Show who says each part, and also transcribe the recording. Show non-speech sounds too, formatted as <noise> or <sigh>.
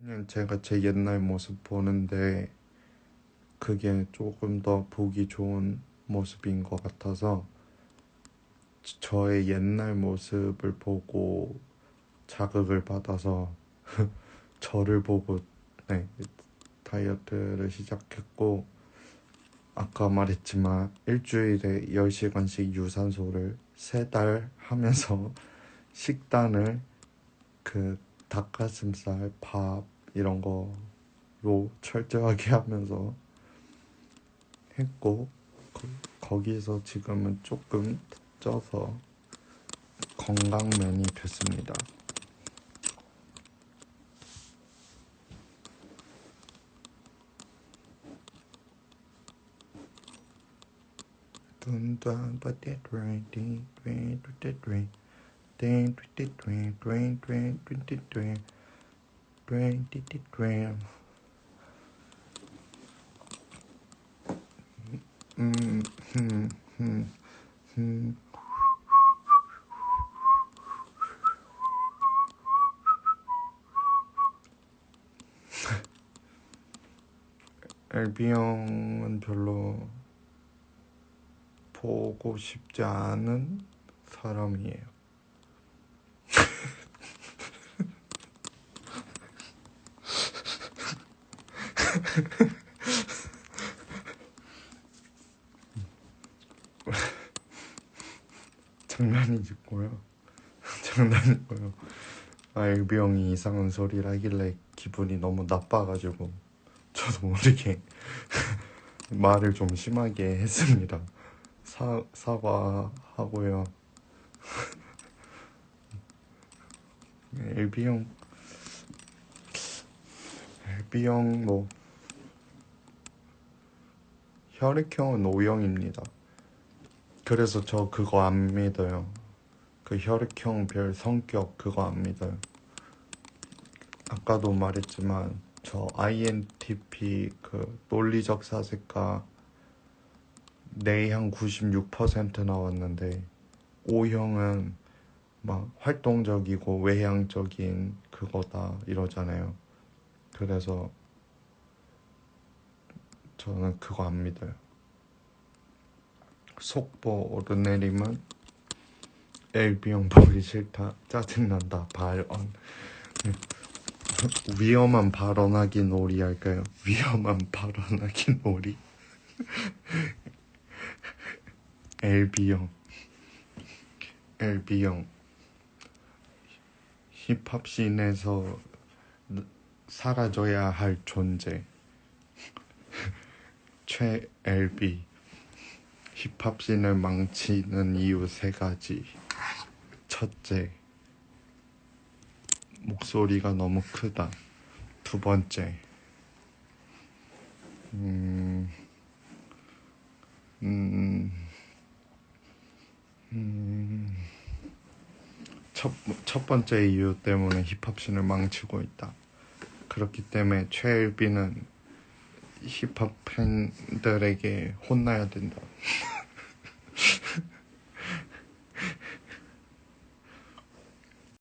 Speaker 1: 그냥 제가 제 옛날 모습 보는데 그게 조금 더 보기 좋은 모습인 것 같아서 저의 옛날 모습을 보고 자극을 받아서 <laughs> 저를 보고 네, 다이어트를 시작했고 아까 말했지만 일주일에 10시간씩 유산소를 세 달 하면서 <laughs> 식단을 그 닭가슴살, 밥 이런 거로 철저하게 <laughs> 하면서 했고 거, 기서 지금은 조금 쪄서 건강면이 됐습니다. 땡, 뚜띠, 뚜잉, 뚜잉, 뚜잉, 뚜띠, 뚜잉, 뚜잉, 띠띠, 뚜잉. 음, 음, 음, 음. 엘비 형은 별로 보고 싶지 않은 사람이에요. <laughs> 장난이고요. <laughs> 장난이고요. 아, 엘비 형이 이상한 소리를 하길래 기분이 너무 나빠가지고 저도 모르게 <laughs> 말을 좀 심하게 했습니다. 사, 사과하고요. 엘비 형, 엘비 형 뭐 혈액형은 O형입니다. 그래서 저 그거 안 믿어요. 그 혈액형 별 성격 그거 안 믿어요. 아까도 말했지만 저 INTP 그 논리적 사색가 내향 96% 나왔는데 O형은 막 활동적이고 외향적인 그거다 이러잖아요. 그래서 저는 그거 안 믿어요. 속보 오르내림은 L비형 보기 싫다. 짜증난다. 발언 <laughs> 위험한 발언하기 놀이 할까요? 위험한 발언하기 놀이? <laughs> LB형 LB형 힙합 씬에서 사라져야 할 존재 최 LB 힙합 씬을 망치는 이유 세 가지 첫째 목소리가 너무 크다 두 번째 음, 음, 음, 첫, 첫 번째 이유 때문에 힙합씬을 망치고 있다. 그렇기 때문에 최일비는 힙합 팬들에게 혼나야 된다.